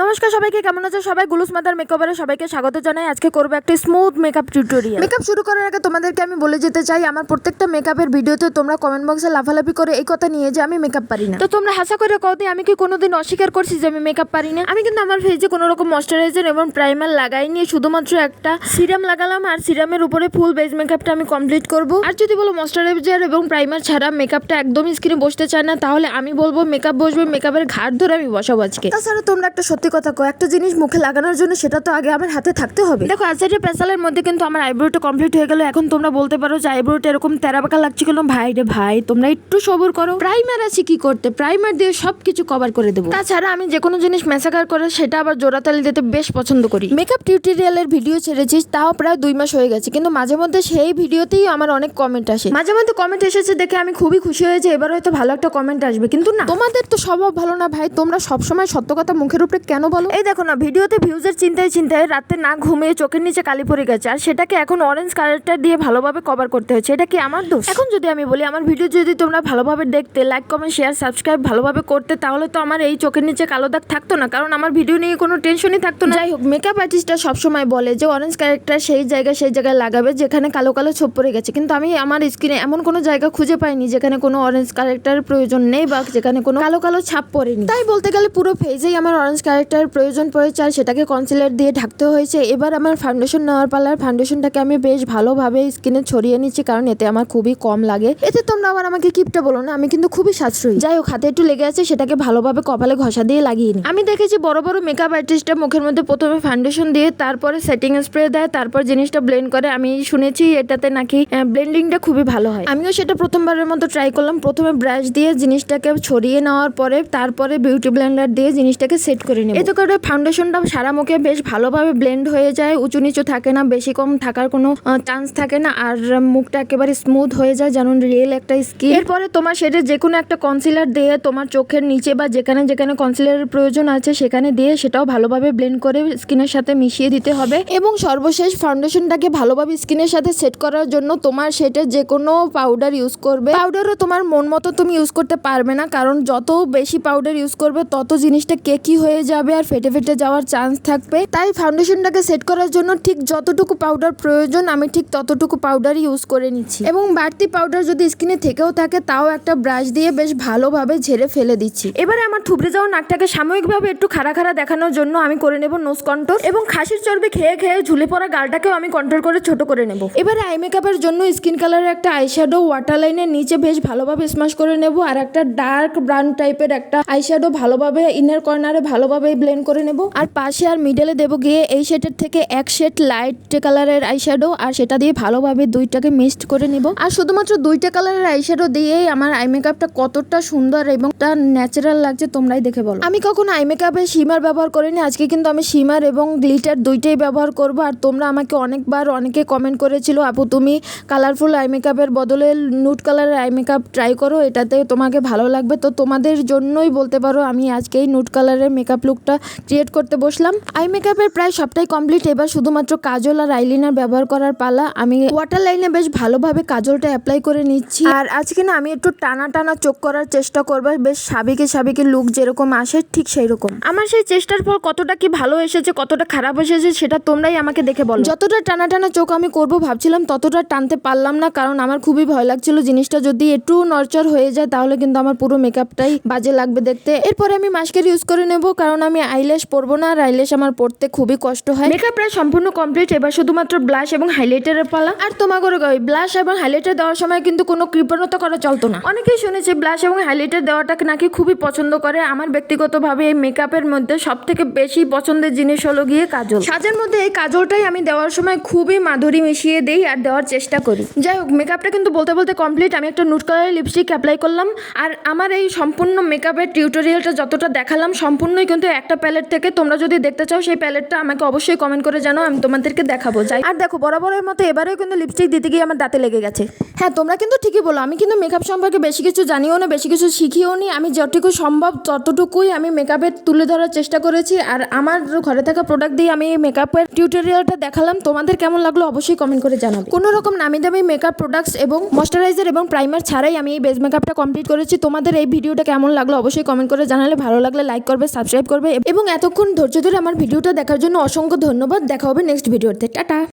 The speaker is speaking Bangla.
নমস্কার সবাইকে কেমন আছে সবাই? গুলুস মাদার মেকওভারে সবাইকে স্বাগত জানাই। আজকে করব একটা স্মুথ মেকআপ টিউটোরিয়াল মেকআপ শুরু করার আগে তোমাদেরকে আমি বলে যেতে চাই আমার প্রত্যেকটা মেকআপের ভিডিওতে তোমরা কমেন্ট বক্সে লাফালাফি করে এই কথা নিয়ে যে আমি মেকআপ পারি না। তো তোমরা হাসা করে কদি আমি কি কোনোদিন অস্বীকার করছি যে আমি মেকআপ পারি না? আমি কিন্তু আমার ফেসে কোনো রকম ময়শ্চারাইজার এবং প্রাইমার লাগাই লাগাইনি শুধুমাত্র একটা সিরাম লাগালাম আর সিরামের উপরে ফুল বেজ মেকআপটা আমি কমপ্লিট করব। আর যদি বলো ময়শ্চারাইজার এবং প্রাইমার ছাড়া মেকআপটা একদমই স্কিনে বসতে চায় না তাহলে আমি বলব মেকআপ বসবে মেকআপের ঘাট ধরে আমি বসাবো আজকে। তাছাড়া তোমরা একটা সত্যি কথা কো একটা জিনিস মুখে লাগানোর জন্য সেটা তো আগে আমার হাতে থাকতে হবে। দেখো আজকের পেশালের মধ্যে কিন্তু আমার আইব্রোটা কমপ্লিট হয়ে গেল। এখন তোমরা বলতে পারো যে আইব্রোটা এরকম তেরাবাকা লাগছে কেন? ভাই রে ভাই, তোমরা একটু সবর করো। প্রাইমার আছে কি করতে? প্রাইমার দিয়ে সবকিছু কভার করে দেবো। তাছাড়া আমি যে কোনো জিনিস মেসাকার করে, সেটা আবার জোড়াতালি দিতে বেশ পছন্দ করি। মেকআপ টিউটোরিয়ালের ভিডিও ছেড়েছি, তাও প্রায় দুই মাস হয়ে গেছে। কিন্তু মাঝে মধ্যে সেই ভিডিওতেই আমার অনেক কমেন্ট আসে। মাঝে মধ্যে কমেন্ট এসেছে দেখে আমি খুবই খুশি হয়েছে এবার হয়তো ভালো একটা কমেন্ট আসবে। কিন্তু না, তোমাদের তো স্বভাব ভালো না ভাই। তোমরা সবসময় সত্য কথা মুখের উপরে কেন বলো? এই দেখো না ভিডিওতে ভিউজের চিন্তায় চিন্তায় রাতে না ঘুমিয়ে চোখের নিচে কালি পড়ে গেছে আর সেটাকে এখন অরেঞ্জ কালারটা দিয়ে ভালোভাবে কভার করতে হচ্ছে এটা কি আমার দোষ? এখন যদি আমি বলি আমার ভিডিও যদি তোমরা ভালোভাবে দেখতে লাইক কমেন্ট শেয়ার সাবস্ক্রাইব ভালোভাবে করতে তাহলে তো আমার এই চোখের নিচে কালো দাগ থাকতো না কারণ আমার ভিডিও নিয়ে কোনো টেনশনই থাকতো না। যাই হোক মেকআপ আর্টিস্টরা সবসময় বলে যে অরেঞ্জ ক্যারেক্টার সেই জায়গায় সেই জায়গায় লাগাবে যেখানে কালো কালো ছোপ পড়ে গেছে কিন্তু আমি আমার স্ক্রিনে এমন কোনো জায়গা খুঁজে পাইনি যেখানে কোনো অরেঞ্জ ক্যারেক্টারের প্রয়োজন নেই বা যেখানে কোনো কালো কালো ছাপ পড়েনি। তাই বলতে গেলে পুরো ফেজেই আমার অরেঞ্জ ক্যারেক্টারের প্রয়োজন পড়েছে আর সেটাকে কনসিলার দিয়ে ঢাকতে হয়েছে। এবার আমার ফাউন্ডেশন নেওয়ার পালার ফাউন্ডেশনটাকে আমি বেশ ভালোভাবে স্কিনে ছড়িয়ে নিচ্ছি কারণ এতে আমার খুবই কম লাগে। এতে তোমরা আবার আমাকে কিপটা বলো না, আমি কিন্তু খুবই সাশ্রয়ী। যাই হোক হাতে একটু লেগে আছে, সেটাকে ভালোভাবে কপালে ঘষা দিয়ে লাগিয়ে নিই আমি দেখেছি বড় বড় মেকআপ আর্টিস্টরা মুখের মধ্যে প্রথমে ফাউন্ডেশন দিয়ে তারপরে সেটিং স্প্রে দেয়, তারপর জিনিসটা ব্লেন্ড করে। আমি শুনেছি এটাতে নাকি ব্লেন্ডিংটা খুবই ভালো হয়। আমিও সেটা প্রথমবারের মতো ট্রাই করলাম। প্রথমে ব্রাশ দিয়ে জিনিসটাকে ছড়িয়ে নেওয়ার পরে, তারপরে বিউটি ব্লেন্ডার দিয়ে জিনিসটাকে সেট করে নিই এতে করে ফাউন্ডেশনটা সারা মুখে বেশ ভালোভাবে ব্লেন্ড হয়ে যায়, উঁচু নিচু থাকে না, বেশি কম থাকার কোনো চান্স থাকে না, আর মুখটা একেবারে স্মুথ হয়ে যায় যেমন রিয়েল একটা স্কিন এরপরে তোমার সেটা যে কোনো একটা কনসিলার দিয়ে তোমার চোখের নিচে বা যেখানে যেখানে কনসিলারের প্রয়োজন আছে, সেখানে দিয়ে সেটাও ভালোভাবে ব্লেন্ড করে স্কিনের সাথে মিশিয়ে দিতে হবে। এবং সর্বশেষ ফাউন্ডেশনটাকে ভালোভাবে স্কিনের সাথে সেট করার জন্য তোমার সেটা যে কোনো পাউডার ইউজ করবে। পাউডারও তোমার মন মতো তুমি ইউজ করতে পারবে না, কারণ যত বেশি পাউডার ইউজ করবে, তত জিনিসটা কেকি হয়ে যাবে। আর ফেটে ফেটে যাওয়ার চান্স থাকবে। তাই ফাউন্ডেশনটাকে সেট করার জন্য ঠিক যতটুকু পাউডার প্রয়োজন, আমি ঠিক ততটুকু পাউডারই ইউজ করে নিচ্ছি। এবং বাড়তি পাউডার যদি স্কিনে থেকেও থাকে, তাও একটা ব্রাশ দিয়ে বেশ ভালোভাবে ঝেড়ে ফেলে দিচ্ছি। এবারে আমার থুবড়ে যাওয়া নাকটাকে সাময়িকভাবে একটু খাড়া খাড়া দেখানোর জন্য আমি করে নেব নোজ কন্ট্রোল এবং খাসির চর্বি খেয়ে খেয়ে ঝুলে পড়া গালটাকেও আমি কন্ট্রোল করে ছোট করে নেব। এবারে আই মেকআপের জন্য স্কিন কালারের একটা আইশ্যাডো ওয়াটার লাইনের নিচে বেশ ভালোভাবে স্মাশ করে নেব। আর একটা ডার্ক ব্রাউন টাইপের একটা আইশ্যাডো ভালোভাবে ইনার কর্নারে ভালোভাবে ব্লেন্ড করে নেব। আর পাশে আর মিডলে দেবো গিয়ে এই শেডের থেকে এক শেড লাইট কালারের আইশ্যাডো আর সেটা দিয়ে ভালোভাবে দুইটাকে মিক্সড করে নেব। আর শুধুমাত্র দুইটা কালারের আইশ্যাডো দিয়েই আমার আই মেকআপটা কতটা সুন্দর এবং তা ন্যাচারাল লাগছে তোমরাই দেখে বলো। আমি কখনো আই মেকআপে শিমার ব্যবহার করিনি, আজকে কিন্তু আমি শিমার এবং গ্লিটার দুইটাই ব্যবহার করব। আর তোমরা আমাকে অনেকবার অনেকে কমেন্ট করেছিল, আপু, তুমি কালারফুল আই মেকআপের বদলে নুট কালারের আই মেকআপ ট্রাই করো, এটাতে তোমাকে ভালো লাগবে। তো তোমাদের জন্যই বলতে পারো, আমি আজকেই নুট কালারের মেকআপ লুকটা ক্রিয়েট করতে বসলাম। আই মেকআপের প্রায় সবটাই কমপ্লিট এবার শুধুমাত্র কাজল আর আইলিনার ব্যবহার করার পালা। আমি ওয়াটার লাইনে বেশ ভালোভাবে কাজলটা অ্যাপ্লাই করে নিচ্ছি। আর আজকে না আমি একটু টানা টানা চোখ করার চেষ্টা করব। বেশ সাবিকে সাবিকে লুক যেরকম আসে, ঠিক সেই রকম আমার সেই চেষ্টার ফল কতটা কি ভালো এসেছে, কতটা খারাপ এসেছে, সেটা তোমরাই আমাকে দেখে বলো। যতটা টানা টানা চোখ আমি করব ভাবছিলাম, ততটা টানতে পারলাম না। কারণ আমার খুবই ভয় লাগছিল জিনিসটা যদি একটু নরচর হয়ে যায়, তাহলে কিন্তু আমার পুরো মেকআপটাই বাজে লাগবে দেখতে। এরপরে আমি মাস্কের ইউজ করে নেব। কারণ আমি আইল্যাশ পরবো না আর আইল্যাশ আমার পড়তে খুবই কষ্ট হয়। মেকআপ প্রায় সম্পূর্ণ কমপ্লিট এবার শুধুমাত্র ব্লাশ এবং হাইলাইটারের পালা। আর তোমাকে ওই ব্লাশ এবং হাইলাইটার দেওয়ার সময় কিন্তু কোনো কৃপণতা করা চলতো না। অনেকেই শুনেছি ব্লাশ এবং হাইলাইটার দেওয়াটাকে নাকি খুবই পছন্দ করে। আমার ব্যক্তিগতভাবে এই মেকআপের মধ্যে সব থেকে বেশি পছন্দের জিনিস হলো গিয়ে কাজল। সাজের মধ্যে এই কাজলটাই আমি দেওয়ার সময় খুবই মাধুরী মিশিয়ে দেই আর দেওয়ার চেষ্টা করি। যাই হোক মেকআপটা কিন্তু বলতে বলতে কমপ্লিট আমি একটা নুট কালারের লিপস্টিক অ্যাপ্লাই করলাম আর আমার এই সম্পূর্ণ মেকআপের টিউটোরিয়ালটা যতটা দেখালাম সম্পূর্ণই কিন্তু একটা প্যালেট থেকে তোমরা যদি দেখতে চাও, সেই প্যালেটটা আমাকে অবশ্যই কমেন্ট করে জানো আমি তোমাদেরকে দেখাবো। যাই আর দেখো, বরাবরের মতো এবারেও কিন্তু লিপস্টিক দিতে গিয়ে আমার দাঁতে লেগে গেছে। হ্যাঁ তোমরা কিন্তু ঠিকই বলো। আমি কিন্তু মেকআপ সম্পর্কে বেশি কিছু জানিও না, বেশি কিছু শিখিও নি। আমি যতটুকু সম্ভব ততটুকুই আমি মেকআপের তুলে ধরার চেষ্টা করেছি। আর আমার ঘরে থাকা প্রোডাক্ট দিয়ে আমি মেকআপের টিউটোরিয়ালটা দেখালাম। তোমাদের কেমন লাগল অবশ্যই কমেন্ট করে জানাব। কোনো রকম নামি দামি মেকআপ প্রোডাক্টস এবং ময়শ্চারাইজার এবং প্রাইমার ছাড়াই আমি এই বেস মেকআপটা কমপ্লিট করেছি। তোমাদের এই ভিডিওটা কেমন লাগল অবশ্যই কমেন্ট করে জানালে ভালো লাগলে লাইক করবে সাবস্ক্রাইব করবে। এবং এতক্ষণ ধৈর্য ধরে আমার ভিডিওটা দেখার জন্য অসংখ্য ধন্যবাদ। দেখা হবে নেক্সট ভিডিওতে টাটা!